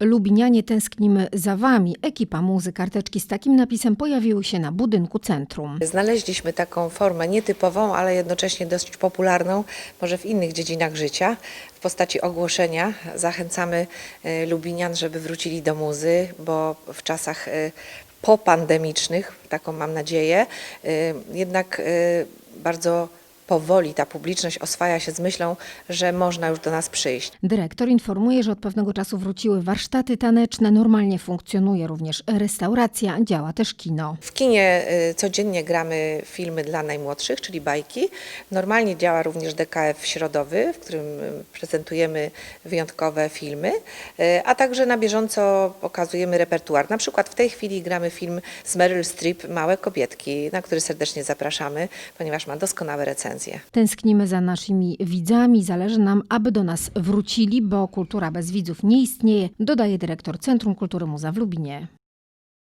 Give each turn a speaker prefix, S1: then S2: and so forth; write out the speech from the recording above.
S1: Lubinianie tęsknimy za wami. Ekipa muzy karteczki z takim napisem pojawiły się na budynku centrum.
S2: Znaleźliśmy taką formę nietypową, ale jednocześnie dość popularną, może w innych dziedzinach życia, w postaci ogłoszenia. Zachęcamy e, Lubinian, żeby wrócili do muzy, bo w czasach e, popandemicznych, taką mam nadzieję, e, jednak bardzo powoli ta publiczność oswaja się z myślą, że można już do nas przyjść.
S1: Dyrektor informuje, że od pewnego czasu wróciły warsztaty taneczne, normalnie funkcjonuje również restauracja, działa też kino.
S2: W kinie y, codziennie gramy filmy dla najmłodszych, czyli bajki. Normalnie działa również DKF środowy, w którym y, prezentujemy wyjątkowe filmy, y, a także na bieżąco pokazujemy repertuar. Na przykład w tej chwili gramy film z Meryl Streep Małe kobietki, na który serdecznie zapraszamy, ponieważ ma doskonałe recenzje.
S1: Tęsknimy za naszymi widzami, zależy nam, aby do nas wrócili, bo kultura bez widzów nie istnieje, dodaje dyrektor Centrum Kultury Muza w Lubinie.